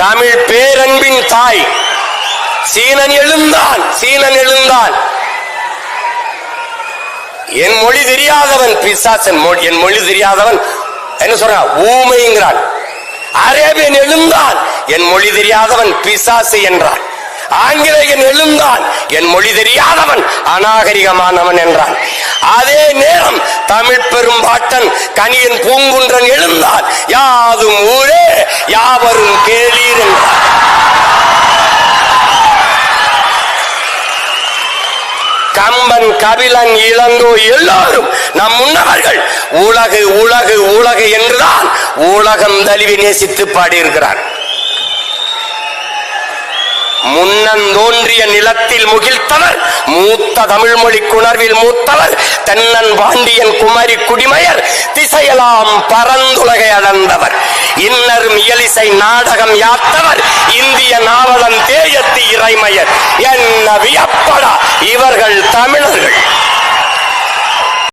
தமிழ் பேரன்பின் தாய். சீனன் எழுந்தான் சீனன் எழுந்தான் என் மொழி தெரியாதவன் பிசாசன் மொழி என் மொழி தெரியாதவன் என்ன சொல்றான் ஊமைங்கிறான் அரேபியன் எழுந்தான் என் மொழி தெரியாதவன் பிசாசு என்றான் ஆங்கிலேயன் எழுந்தான் என் மொழி தெரியாதவன் அநாகரிகமானவன் என்றான் அதே நேரம் தமிழ் பெரும்பாட்டன் கனியன் பூங்குன்றன் எழுந்தான் யாதும் ஊரே யாவரும் கேளீர்கள். கம்பன் கபிலன் இளங்கோ எல்லாரும் நம் முன்னவர்கள் உலகு உலகு உலகு என்றுதான் உலகம் தழுவி நேசித்து பாடியிருக்கிறார். முன்னந்தோன்றிய நிலத்தில் முகிழ்த்தவர் மூத்த தமிழ் மொழி குணர்வில் மூத்தவர் தென்னன் பாண்டியன் குமரி குடிமையர் திசையெல்லாம் பரந்த உலகை அளந்தவர் இன்னர் இயலிசை நாடகம் யாத்தவர். இந்திய நாவலம் தேயத்து இறைமையர். என்ன வியப்படா. இவர்கள் தமிழர்கள்.